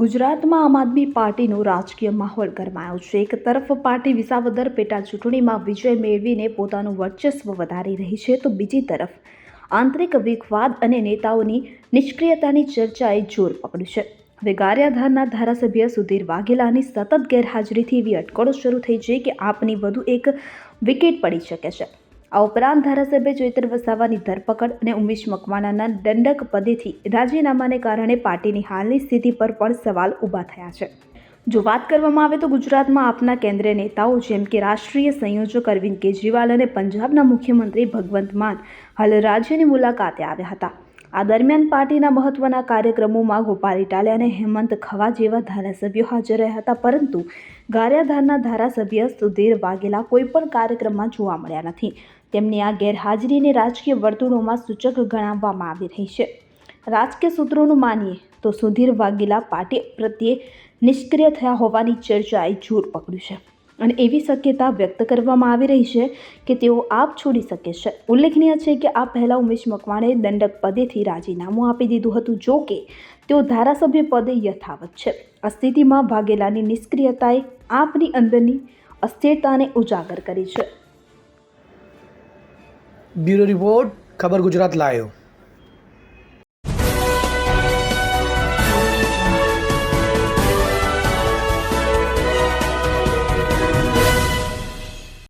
ગુજરાતમાં આમ આદમી પાર્ટીનો રાજકીય માહોલ ગરમાયો છે. એક તરફ પાર્ટી વિસાવદર પેટા ચૂંટણીમાં વિજય મેળવીને પોતાનું વર્ચસ્વ વધારી રહી છે તો બીજી તરફ આંતરિક વિખવાદ અને નેતાઓની નિષ્ક્રિયતાની ચર્ચાએ જોર પકડ્યું છે. હવે ગારિયાધારના ધારાસભ્ય સુધીર વાઘેલાની સતત ગેરહાજરીથી એવી અટકળો શરૂ થઈ છે કે આપની વધુ એક વિકેટ પડી શકે છે. આ ઉપરાંત ધારાસભ્ય ચૈતર વસાવાની ધરપકડ અને ઉમેશ મકવાણાના દંડક પદેથી રાજીનામાને કારણે પાર્ટીની હાલની સ્થિતિ પર પણ સવાલ ઊભા થયા છે. જો વાત કરવામાં આવે તો ગુજરાતમાં આપના કેન્દ્રીય નેતાઓ જેમ કે રાષ્ટ્રીય સંયોજક અરવિંદ કેજરીવાલ અને પંજાબના મુખ્યમંત્રી ભગવંત માન હાલ રાજ્યની મુલાકાતે આવ્યા હતા. આ દરમિયાન પાર્ટીના મહત્વના કાર્યક્રમોમાં ગોપાલ ઇટાલિયા અને હેમંત ખવા જેવા ધારાસભ્યો હાજર રહ્યા હતા. પરંતુ ગારિયાધારના ધારાસભ્ય સુધીર વાઘેલા કોઈપણ કાર્યક્રમમાં જોવા મળ્યા નથી. તેમની આ ગેરહાજરીને રાજકીય વર્તુળોમાં સૂચક ગણાવવામાં આવી રહી છે. રાજકીય સૂત્રોનું માનીએ તો સુધીર વાઘેલા પાર્ટી પ્રત્યે નિષ્ક્રિય થયા હોવાની ચર્ચાએ જોર પકડ્યું છે. અને એવી શક્યતા વ્યક્ત કરવામાં આવી રહી છે કે તેઓ આપ છોડી શકે છે. ઉલ્લેખનીય છે કે આ પહેલાં ઉમેશ મકવાણે દંડક પદેથી રાજીનામું આપી દીધું હતું, જો કે તેઓ ધારાસભ્ય પદે યથાવત છે. આ સ્થિતિમાં વાઘેલાની નિષ્ક્રિયતાએ આપની અંદરની અસ્થિરતાને ઉજાગર કરી છે. બ્યુરો રિપોર્ટ, ખબર ગુજરાત લાયો.